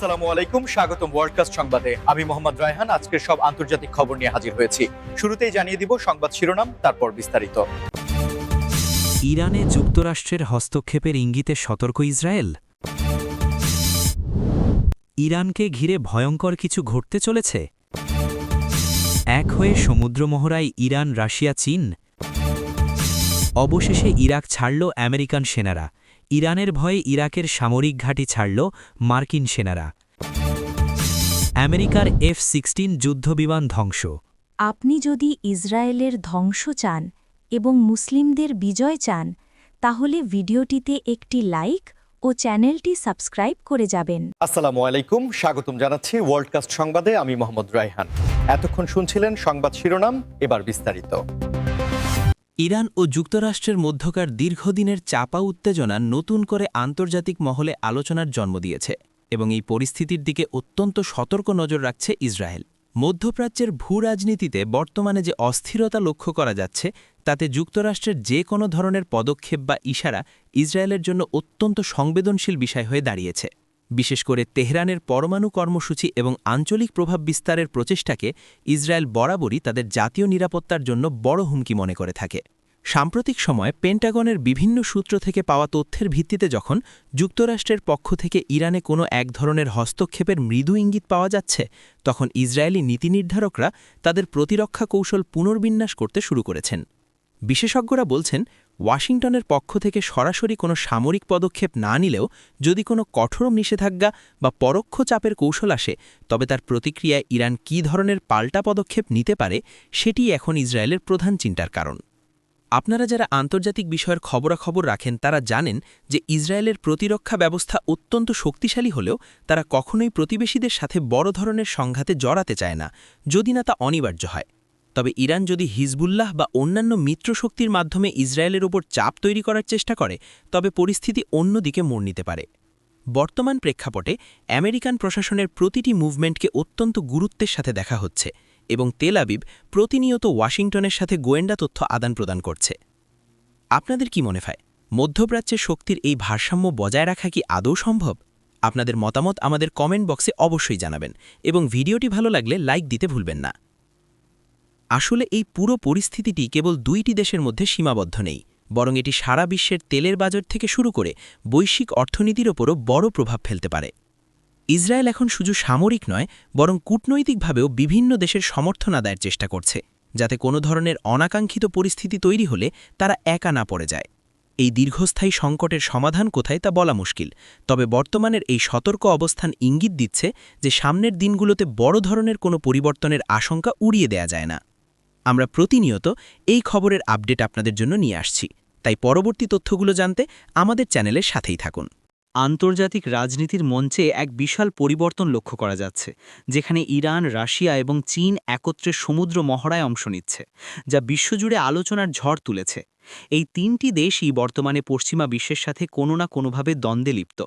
আসসালামু আলাইকুম, স্বাগতম ওয়ার্ল্ডকাস্ট সংবাদে। আমি মোহাম্মদ রায়হান আজকের সব আন্তর্জাতিক খবর নিয়ে হাজির হয়েছি। শুরুতেই জানিয়ে দিব সংবাদ শিরোনাম, তারপর বিস্তারিত। ইরানে যুক্তরাষ্ট্রের হস্তক্ষেপের ইঙ্গিতে সতর্ক ইসরায়েল? ইরানকে ঘিরে ভয়ঙ্কর কিছু ঘটতে চলেছে? এক হয়ে সমুদ্রমহড়ায় ইরান, রাশিয়া, চীন? অবশেষে ইরাক ছাড়ল আমেরিকান সেনারা। ইরানের ভয়ে ইরাকের সামরিক ঘাঁটি ছাড়ল মার্কিন সেনারা। আমেরিকার এফ সিক্সটিন যুদ্ধবিমান ধ্বংস। আপনি যদি ইসরায়েলের ধ্বংস চান এবং মুসলিমদের বিজয় চান তাহলে ভিডিওটিতে একটি লাইক ও চ্যানেলটি সাবস্ক্রাইব করে যাবেন। আসসালামু আলাইকুম স্বাগতম জানাচ্ছি ওয়ার্ল্ডকাস্ট সংবাদে আমি মোহাম্মদ রায়হান। এতক্ষণ শুনছিলেন সংবাদ শিরোনাম এবার বিস্তারিত। ইরান ও যুক্তরাষ্ট্রের মধ্যকার দীর্ঘদিনের চাপা উত্তেজনা নতুন করে আন্তর্জাতিক মহলে আলোচনার জন্ম দিয়েছে এবং এই পরিস্থিতির দিকে অত্যন্ত সতর্ক নজর রাখছে ইসরায়েল। মধ্যপ্রাচ্যের ভূ রাজনীতিতে বর্তমানে যে অস্থিরতা লক্ষ্য করা যাচ্ছে, তাতে যুক্তরাষ্ট্রের যে কোনো ধরনের পদক্ষেপ বা ইশারা ইসরায়েলের জন্য অত্যন্ত সংবেদনশীল বিষয় হয়ে দাঁড়িয়েছে। বিশেষ করে তেহরানের পরমাণু কর্মসূচি এবং আঞ্চলিক প্রভাব বিস্তারের প্রচেষ্টাকে ইসরায়েল বরাবরই তাদের জাতীয় নিরাপত্তার জন্য বড় হুমকি মনে করে থাকে। সাম্প্রতিক সময়ে পেন্টাগনের বিভিন্ন সূত্র থেকে পাওয়া তথ্যের ভিত্তিতে যখন যুক্তরাষ্ট্রের পক্ষ থেকে ইরানে কোনো এক ধরনের হস্তক্ষেপের মৃদু ইঙ্গিত পাওয়া যাচ্ছে, তখন ইসরায়েলি নীতি নির্ধারকরা তাদের প্রতিরক্ষা কৌশল পুনর্বিন্যাস করতে শুরু করেছেন। বিশেষজ্ঞরা বলছেন, ওয়াশিংটনের পক্ষ থেকে সরাসরি কোনো সামরিক পদক্ষেপ না নিলেও যদি কোনো কঠোর নিষেধাজ্ঞা বা পরোক্ষ চাপের কৌশল আসে, তবে তার প্রতিক্রিয়ায় ইরান কী ধরনের পাল্টা পদক্ষেপ নিতে পারে সেটি এখন ইসরায়েলের প্রধান চিন্তার কারণ। আপনারা যারা আন্তর্জাতিক বিষয়ের খবরাখবর রাখেন, তারা জানেন যে ইসরায়েলের প্রতিরক্ষা ব্যবস্থা অত্যন্ত শক্তিশালী হলেও তারা কখনোই প্রতিবেশীদের সাথে বড় ধরনের সংঘাতে জড়াতে চায় না, যদি না তা অনিবার্য হয়। তবে ইরান যদি হিজবুল্লাহ বা অন্যান্য মিত্রশক্তির মাধ্যমে ইসরায়েলের ওপর চাপ তৈরি করার চেষ্টা করে, তবে পরিস্থিতি অন্যদিকে মোড় নিতে পারে। বর্তমান প্রেক্ষাপটে আমেরিকান প্রশাসনের প্রতিটি মুভমেন্টকে অত্যন্ত গুরুত্বের সাথে দেখা হচ্ছে এবং তেল আবিব প্রতিনিয়ত ওয়াশিংটনের সাথে গোয়েন্দা তথ্য আদান প্রদান করছে। আপনাদের কি মনে হয়, মধ্যপ্রাচ্যের শক্তির এই ভারসাম্য বজায় রাখা কি আদৌ সম্ভব? আপনাদের মতামত আমাদের কমেন্ট বক্সে অবশ্যই জানাবেন এবং ভিডিওটি ভালো লাগলে লাইক দিতে ভুলবেন না। আসলে এই পুরো পরিস্থিতিটি কেবল দুইটি দেশের মধ্যে সীমাবদ্ধ নেই, বরং এটি সারা বিশ্বের তেলের বাজার থেকে শুরু করে বৈশ্বিক অর্থনীতির ওপরও বড় প্রভাব ফেলতে পারে। ইসরায়েল এখন শুধু সামরিক নয়, বরং কূটনৈতিকভাবেও বিভিন্ন দেশের সমর্থন আদায়ের চেষ্টা করছে, যাতে কোনো ধরনের অনাকাঙ্ক্ষিত পরিস্থিতি তৈরি হলে তারা একা না পড়ে যায়। এই দীর্ঘস্থায়ী সংকটের সমাধান কোথায় তা বলা মুশকিল, তবে বর্তমানের এই সতর্ক অবস্থান ইঙ্গিত দিচ্ছে যে সামনের দিনগুলোতে বড় ধরনের কোনো পরিবর্তনের আশঙ্কা উড়িয়ে দেয়া যায় না। আমরা প্রতিনিয়ত এই খবরের আপডেট আপনাদের জন্য নিয়ে আসছি। তাই পরবর্তী তথ্যগুলো জানতে আমাদের চ্যানেলের সাথেই থাকুন। আন্তর্জাতিক রাজনীতির মঞ্চে এক বিশাল পরিবর্তন লক্ষ্য করা যাচ্ছে, যেখানে ইরান, রাশিয়া এবং চীন একত্রে সমুদ্র মহড়ায় অংশ নিচ্ছে, যা বিশ্বজুড়ে আলোচনার ঝড় তুলেছে। এই তিনটি দেশই বর্তমানে পশ্চিমা বিশ্বের সাথে কোনো না কোনোভাবে দ্বন্দ্বে লিপ্ত,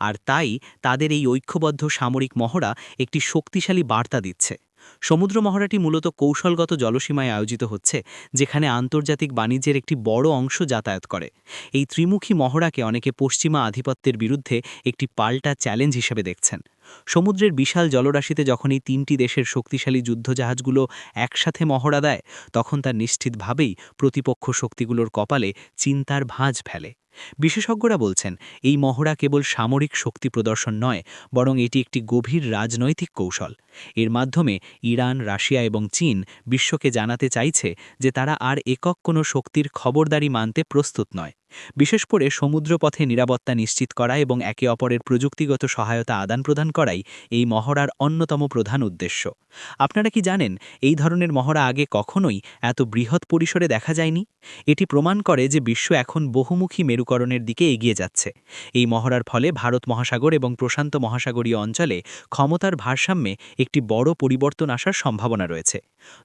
আর তাই তাদের এই ঐক্যবদ্ধ সামরিক মহড়া একটি শক্তিশালী বার্তা দিচ্ছে। সমুদ্র মহড়াটি মূলত কৌশলগত জলসীমায় আয়োজিত হচ্ছে, যেখানে আন্তর্জাতিক বাণিজ্যের একটি বড় অংশ যাতায়াত করে। এই ত্রিমুখী মহড়াকে অনেকে পশ্চিমা আধিপত্যের বিরুদ্ধে একটি পাল্টা চ্যালেঞ্জ হিসেবে দেখছেন। সমুদ্রের বিশাল জলরাশিতে যখন এই তিনটি দেশের শক্তিশালী যুদ্ধজাহাজগুলো একসাথে মহড়া দেয়, তখন তা নিশ্চিতভাবেই প্রতিপক্ষ শক্তিগুলোর কপালে চিন্তার ভাঁজ ফেলে। বিশেষজ্ঞরা বলছেন, এই মহড়া কেবল সামরিক শক্তি প্রদর্শন নয়, বরং এটি একটি গভীর রাজনৈতিক কৌশল। এর মাধ্যমে ইরান, রাশিয়া এবং চীন বিশ্বকে জানাতে চাইছে যে তারা আর একক কোনো শক্তির খবরদারি মানতে প্রস্তুত নয়। বিশেষ করে সমুদ্রপথে নিরাপত্তা নিশ্চিত করা এবং একে অপরের প্রযুক্তিগত সহায়তা আদান প্রদান করাই এই মহড়ার অন্যতম প্রধান উদ্দেশ্য। আপনারা কি জানেন, এই ধরনের মহড়া আগে কখনোই এত বৃহৎ পরিসরে দেখা যায়নি? এটি প্রমাণ করে যে বিশ্ব এখন বহুমুখী মেরুকরণের দিকে এগিয়ে যাচ্ছে। এই মহড়ার ফলে ভারত মহাসাগর এবং প্রশান্ত মহাসাগরীয় অঞ্চলে ক্ষমতার ভারসাম্যে একটি বড় পরিবর্তন আসার সম্ভাবনা রয়েছে।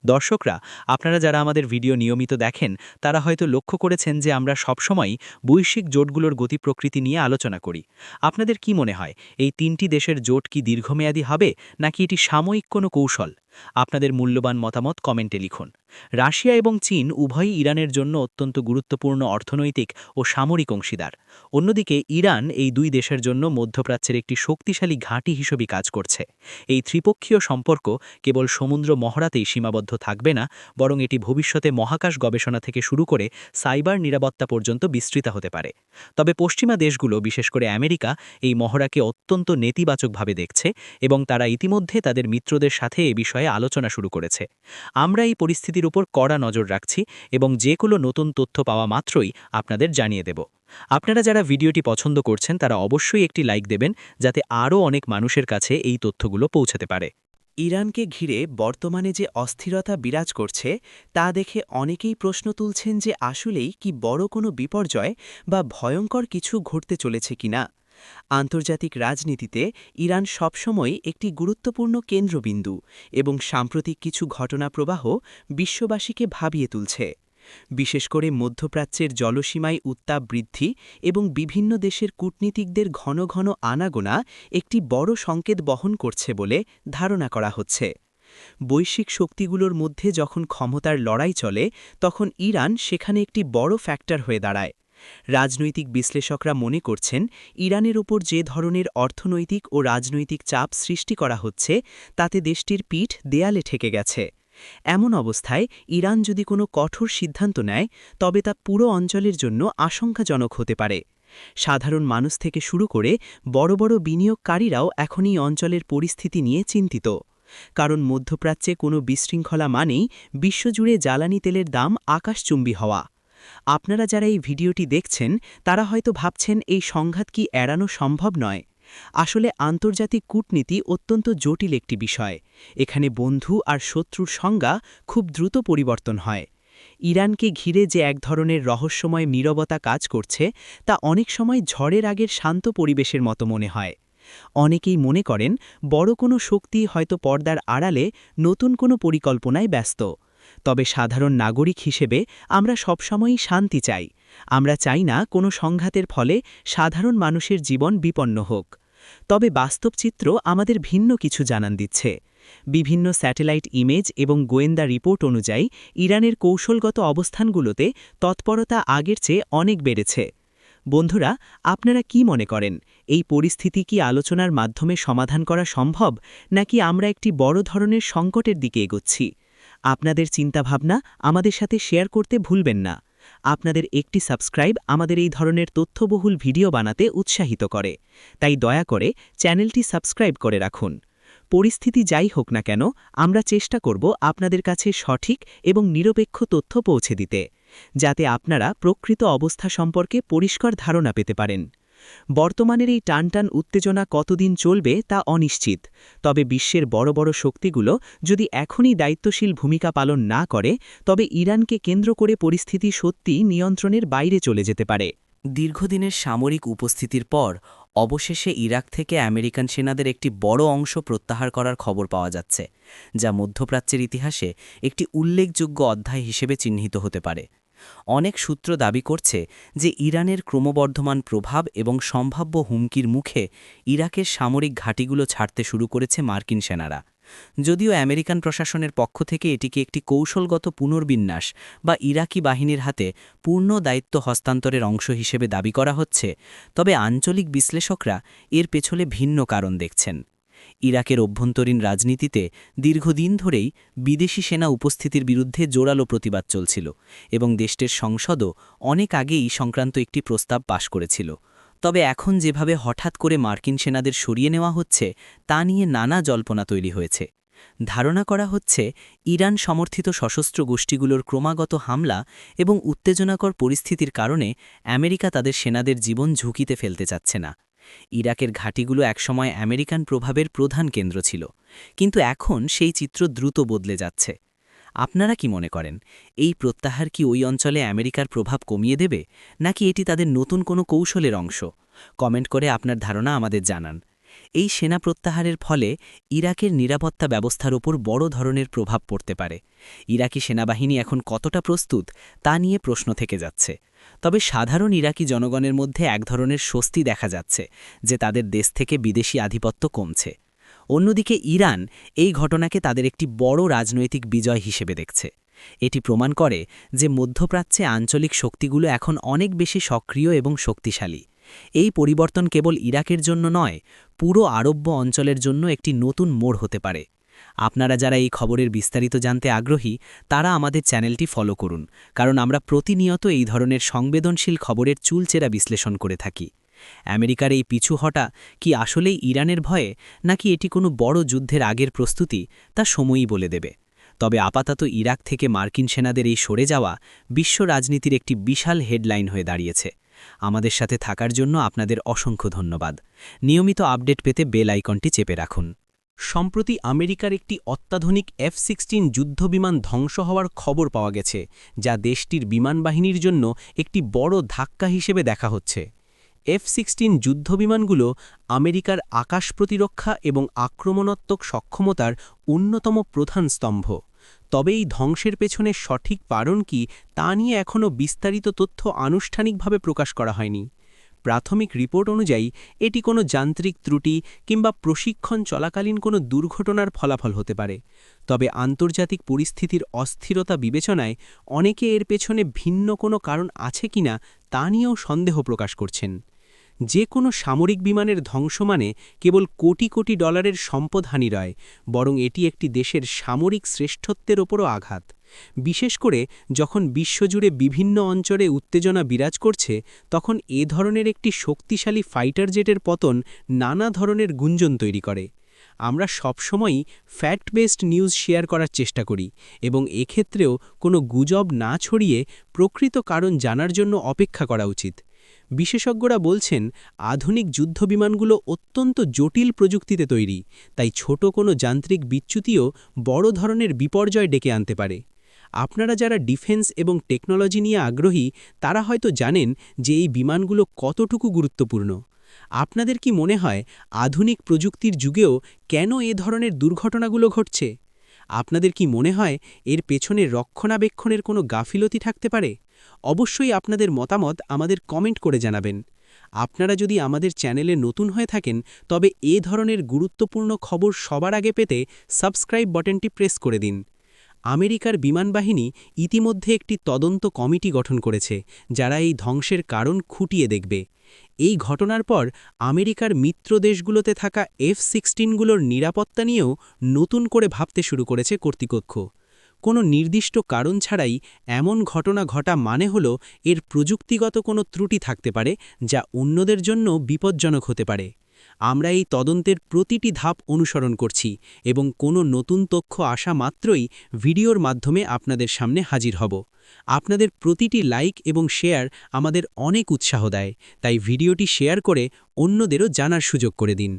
দর্শকরা, আপনারা যারা আমাদের ভিডিও নিয়মিত দেখেন, তারা হয়তো লক্ষ্য করেছেন যে আমরা সবসময় বৈশ্বিক জোটগুলোর গতি প্রকৃতি নিয়ে আলোচনা করি। আপনাদের কি মনে হয়, এই তিনটি দেশের জোট কি দীর্ঘমেয়াদী হবে, নাকি এটি সাময়িক কোনো কৌশল? আপনাদের মূল্যবান মতামত কমেন্টে লিখুন। রাশিয়া এবং চীন উভয়ই ইরানের জন্য অত্যন্ত গুরুত্বপূর্ণ অর্থনৈতিক ও সামরিক অংশীদার। অন্যদিকে ইরান এই দুই দেশের জন্য মধ্যপ্রাচ্যের একটি শক্তিশালী ঘাঁটি হিসেবে কাজ করছে। এই ত্রিপক্ষীয় সম্পর্ক কেবল সমুদ্র মহড়াতেই সীমাবদ্ধ থাকবে না, বরং এটি ভবিষ্যতে মহাকাশ গবেষণা থেকে শুরু করে সাইবার নিরাপত্তা পর্যন্ত বিস্তৃত হতে পারে। তবে পশ্চিমা দেশগুলো, বিশেষ করে আমেরিকা, এই মহড়াকে অত্যন্ত নেতিবাচকভাবে দেখছে এবং তারা ইতিমধ্যে তাদের মিত্রদের সাথে এ বিষয়ে আলোচনা শুরু করেছে। আমরা এই পরিস্থিতির উপর কড়া নজর রাখছি এবং যে কোনো নতুন তথ্য পাওয়া মাত্রই আপনাদের জানিয়ে দেব। আপনারা যারা ভিডিওটি পছন্দ করছেন, তারা অবশ্যই একটি লাইক দেবেন, যাতে আরও অনেক মানুষের কাছে এই তথ্যগুলো পৌঁছাতে পারে। ইরানকে ঘিরে বর্তমানে যে অস্থিরতা বিরাজ করছে, তা দেখে অনেকেই প্রশ্ন তুলছেন যে আসলেই কি বড় কোনো বিপর্যয় বা ভয়ঙ্কর কিছু ঘটতে চলেছে কিনা। আন্তর্জাতিক রাজনীতিতে ইরান সবসময় একটি গুরুত্বপূর্ণ কেন্দ্রবিন্দু এবং সাম্প্রতিক কিছু ঘটনা প্রবাহ বিশ্ববাসীকে ভাবিয়ে তুলছে। বিশেষ করে মধ্যপ্রাচ্যের জলসীমায় উত্তাপ বৃদ্ধি এবং বিভিন্ন দেশের কূটনীতিকদের ঘন ঘন আনাগোনা একটি বড় সংকেত বহন করছে বলে ধারণা করা হচ্ছে। বৈশ্বিক শক্তিগুলোর মধ্যে যখন ক্ষমতার লড়াই চলে, তখন ইরান সেখানে একটি বড় ফ্যাক্টর হয়ে দাঁড়ায়। রাজনৈতিক বিশ্লেষকরা মনে করছেন, ইরানের ওপর যে ধরনের অর্থনৈতিক ও রাজনৈতিক চাপ সৃষ্টি করা হচ্ছে, তাতে দেশটির পিঠ দেয়ালে ঠেকে গেছে। এমন অবস্থায় ইরান যদি কোনো কঠোর সিদ্ধান্ত নেয়, তবে তা পুরো অঞ্চলের জন্য আশঙ্কাজনক হতে পারে। সাধারণ মানুষ থেকে শুরু করে বড় বড় বিনিয়োগকারীরাও এখন এই অঞ্চলের পরিস্থিতি নিয়ে চিন্তিত। কারণ মধ্যপ্রাচ্যে কোনো বিশৃঙ্খলা মানেই বিশ্বজুড়ে জ্বালানি তেলের দাম আকাশচুম্বী হওয়া। আপনারা যারা এই ভিডিওটি দেখছেন, তারা হয়তো ভাবছেন এই সংঘাত কি এড়ানো সম্ভব নয়। আসলে আন্তর্জাতিক কূটনীতি অত্যন্ত জটিল একটি বিষয়। এখানে বন্ধু আর শত্রুর সংজ্ঞা খুব দ্রুত পরিবর্তন হয়। ইরানকে ঘিরে যে এক ধরনের রহস্যময় নীরবতা কাজ করছে, তা অনেক সময় ঝড়ের আগের শান্ত পরিবেশের মতো মনে হয়। অনেকেই মনে করেন, বড় কোনো শক্তি হয়তো পর্দার আড়ালে নতুন কোনো পরিকল্পনায় ব্যস্ত। তবে সাধারণ নাগরিক হিসেবে আমরা সবসময়ই শান্তি চাই। আমরা চাই না কোনো সংঘাতের ফলে সাধারণ মানুষের জীবন বিপন্ন হোক। তবে বাস্তব চিত্র আমাদের ভিন্ন কিছু জানান দিচ্ছে। বিভিন্ন স্যাটেলাইট ইমেজ এবং গোয়েন্দা রিপোর্ট অনুযায়ী ইরানের কৌশলগত অবস্থানগুলোতে তৎপরতা আগের চেয়ে অনেক বেড়েছে। বন্ধুরা, আপনারা কি মনে করেন? এই পরিস্থিতি কি আলোচনার মাধ্যমে সমাধান করা সম্ভব, নাকি আমরা একটি বড় ধরনের সংকটের দিকে এগোচ্ছি? আপনাদের চিন্তাভাবনা আমাদের সাথে শেয়ার করতে ভুলবেন না। আপনাদের একটি সাবস্ক্রাইব আমাদের এই ধরনের তথ্যবহুল ভিডিও বানাতে উৎসাহিত করে। তাই দয়া করে চ্যানেলটি সাবস্ক্রাইব করে রাখুন। পরিস্থিতি যাই হোক না কেন, আমরা চেষ্টা করব আপনাদের কাছে সঠিক এবং নিরপেক্ষ তথ্য পৌঁছে দিতে, যাতে আপনারা প্রকৃত অবস্থা সম্পর্কে পরিষ্কার ধারণা পেতে পারেন। বর্তমানের এই টানটান উত্তেজনা কতদিন চলবে তা অনিশ্চিত, তবে বিশ্বের বড় বড় শক্তিগুলো যদি এখনই দায়িত্বশীল ভূমিকা পালন না করে, তবে ইরানকে কেন্দ্র করে পরিস্থিতি সত্যি নিয়ন্ত্রণের বাইরে চলে যেতে পারে। দীর্ঘদিনের সামরিক উপস্থিতির পর, অবশেষে ইরাক থেকে আমেরিকান সেনাদের একটি বড় অংশ প্রত্যাহার করার খবর পাওয়া যাচ্ছে, যা মধ্যপ্রাচ্যের ইতিহাসে একটি উল্লেখযোগ্য অধ্যায় হিসেবে চিহ্নিত হতে পারে। অনেক সূত্র দাবি করছে যে ইরানের ক্রমবর্ধমান প্রভাব এবং সম্ভাব্য হুমকির মুখে ইরাকের সামরিক ঘাঁটিগুলো ছাড়তে শুরু করেছে মার্কিন সেনারা। যদিও আমেরিকান প্রশাসনের পক্ষ থেকে এটিকে একটি কৌশলগত পুনর্বিন্যাস বা ইরাকি বাহিনীর হাতে পূর্ণ দায়িত্ব হস্তান্তরের অংশ হিসেবে দাবি করা হচ্ছে, তবে আঞ্চলিক বিশ্লেষকরা এর পেছনে ভিন্ন কারণ দেখছেন। ইরাকের অভ্যন্তরীণ রাজনীতিতে দীর্ঘদিন ধরেই বিদেশি সেনা উপস্থিতির বিরুদ্ধে জোরালো প্রতিবাদ চলছিল এবং দেশটির সংসদও অনেক আগেই সংক্রান্ত একটি প্রস্তাব পাশ করেছিল। তবে এখন যেভাবে হঠাৎ করে মার্কিন সেনাদের সরিয়ে নেওয়া হচ্ছে, তা নিয়ে নানা জল্পনা তৈরি হয়েছে। ধারণা করা হচ্ছে, ইরান সমর্থিত সশস্ত্র গোষ্ঠীগুলোর ক্রমাগত হামলা এবং উত্তেজনাকর পরিস্থিতির কারণে আমেরিকা তাদের সেনাদের জীবন ঝুঁকিতে ফেলতে চাচ্ছে না। ইরাকের ঘাঁটিগুলো একসময় আমেরিকান প্রভাবের প্রধান কেন্দ্র ছিল, কিন্তু এখন সেই চিত্র দ্রুত বদলে যাচ্ছে। আপনারা কি মনে করেন, এই প্রত্যাহার কি ওই অঞ্চলে আমেরিকার প্রভাব কমিয়ে দেবে, নাকি এটি তাদের নতুন কোনো কৌশলের অংশ? কমেন্ট করে আপনার ধারণা আমাদের জানান। এই সেনা প্রত্যাহারের ফলে ইরাকের নিরাপত্তা ব্যবস্থার ওপর বড় ধরনের প্রভাব পড়তে পারে। ইরাকি সেনাবাহিনী এখন কতটা প্রস্তুত তা নিয়ে প্রশ্ন থেকে যাচ্ছে। তবে সাধারণ ইরাকি জনগণের মধ্যে এক ধরনের স্বস্তি দেখা যাচ্ছে যে তাদের দেশ থেকে বিদেশি আধিপত্য কমছে। অন্যদিকে ইরান এই ঘটনাকে তাদের একটি বড় রাজনৈতিক বিজয় হিসেবে দেখছে। এটি প্রমাণ করে যে মধ্যপ্রাচ্যে আঞ্চলিক শক্তিগুলো এখন অনেক বেশি সক্রিয় এবং শক্তিশালী। এই পরিবর্তন কেবল ইরাকের জন্য নয়, পুরো আরব্য অঞ্চলের জন্য একটি নতুন মোড় হতে পারে। আপনারা যারা এই খবরের বিস্তারিত জানতে আগ্রহী, তারা আমাদের চ্যানেলটি ফলো করুন, কারণ আমরা প্রতিনিয়ত এই ধরনের সংবেদনশীল খবরের চুলচেরা বিশ্লেষণ করে থাকি। আমেরিকার এই পিছু হটা কি আসলেই ইরানের ভয়ে, নাকি এটি কোনো বড় যুদ্ধের আগের প্রস্তুতি, তা সময়ই বলে দেবে। তবে আপাতত ইরাক থেকে মার্কিন সেনাদের এই সরে যাওয়া বিশ্ব রাজনীতির একটি বিশাল হেডলাইন হয়ে দাঁড়িয়েছে। আমাদের সাথে থাকার জন্য আপনাদের অসংখ্য ধন্যবাদ। নিয়মিত আপডেট পেতে বেল আইকনটি চেপে রাখুন। সম্প্রতি আমেরিকার একটি অত্যাধুনিক এফ সিক্সটিন যুদ্ধবিমান ধ্বংস হওয়ার খবর পাওয়া গেছে, যা দেশটির বিমান বাহিনীর জন্য একটি বড় ধাক্কা হিসেবে দেখা হচ্ছে। এফ সিক্সটিন যুদ্ধবিমানগুলো আমেরিকার আকাশ প্রতিরক্ষা এবং আক্রমণাত্মক সক্ষমতার অন্যতম প্রধান স্তম্ভ। তবে এই ধ্বংসের পেছনে সঠিক কারণ কি তা নিয়ে এখনও বিস্তারিত তথ্য আনুষ্ঠানিকভাবে প্রকাশ করা হয়নি। প্রাথমিক রিপোর্ট অনুযায়ী, এটি কোনো যান্ত্রিক ত্রুটি কিংবা প্রশিক্ষণ চলাকালীন কোনো দুর্ঘটনার ফলাফল হতে পারে। তবে আন্তর্জাতিক পরিস্থিতির অস্থিরতা বিবেচনায় অনেকে এর পেছনে ভিন্ন কোনো কারণ আছে কিনা তা নিয়েও সন্দেহ প্রকাশ করছেন। যে কোনো সামরিক বিমানের ধ্বংস মানে কেবল কোটি কোটি ডলারের সম্পদহানি রয়, বরং এটি একটি দেশের সামরিক শ্রেষ্ঠত্বের ওপরও আঘাত। বিশেষ করে যখন বিশ্বজুড়ে বিভিন্ন অঞ্চলে উত্তেজনা বিরাজ করছে, তখন এ ধরনের একটি শক্তিশালী ফাইটার জেটের পতন নানা ধরনের গুঞ্জন তৈরি করে। আমরা সবসময়ই ফ্যাক্ট বেসড নিউজ শেয়ার করার চেষ্টা করি, এবং এক্ষেত্রেও কোনো গুজব না ছড়িয়ে প্রকৃত কারণ জানার জন্য অপেক্ষা করা উচিত। বিশেষজ্ঞরা বলছেন, আধুনিক যুদ্ধবিমানগুলো অত্যন্ত জটিল প্রযুক্তিতে তৈরি, তাই ছোট কোনো যান্ত্রিক বিচ্যুতিও বড় ধরনের বিপর্যয় ডেকে আনতে পারে। আপনারা যারা ডিফেন্স এবং টেকনোলজি নিয়ে আগ্রহী, তারা হয়তো জানেন যে এই বিমানগুলো কতটুকু গুরুত্বপূর্ণ। আপনাদের কি মনে হয়, আধুনিক প্রযুক্তির যুগেও কেন এ ধরনের দুর্ঘটনাগুলো ঘটছে? আপনাদের কি মনে হয়, এর পেছনে রক্ষণাবেক্ষণের কোনো গাফিলতি থাকতে পারে? অবশ্যই আপনাদের মতামত আমাদের কমেন্ট করে জানাবেন। আপনারা যদি আমাদের চ্যানেলে নতুন হয়ে থাকেন, তবে এ ধরনের গুরুত্বপূর্ণ খবর সবার আগে পেতে সাবস্ক্রাইব বাটনটি প্রেস করে দিন। আমেরিকার বিমান বাহিনী ইতিমধ্যে একটি তদন্ত কমিটি গঠন করেছে, যারা এই ধ্বংসের কারণ খুঁটিয়ে দেখবে। এই ঘটনার পর আমেরিকার মিত্র দেশগুলোতে থাকা এফ সিক্সটিনগুলোর নিরাপত্তা নিয়েও নতুন করে ভাবতে শুরু করেছে কর্তৃপক্ষ। কোনো নির্দিষ্ট কারণ ছাড়াই এমন ঘটনা ঘটা মানে হল এর প্রযুক্তিগত কোনো ত্রুটি থাকতে পারে যা অন্যদের জন্য বিপজ্জনক হতে পারে। আমরা এই তদন্তের প্রতিটি ধাপ অনুসরণ করছি এবং কোনো নতুন তথ্য আসা মাত্রই ভিডিওর মাধ্যমে আপনাদের সামনে হাজির হব। আপনাদের প্রতিটি লাইক এবং শেয়ার আমাদের অনেক উৎসাহ দেয়, তাই ভিডিওটি শেয়ার করে অন্যদেরও জানার সুযোগ করে দিন।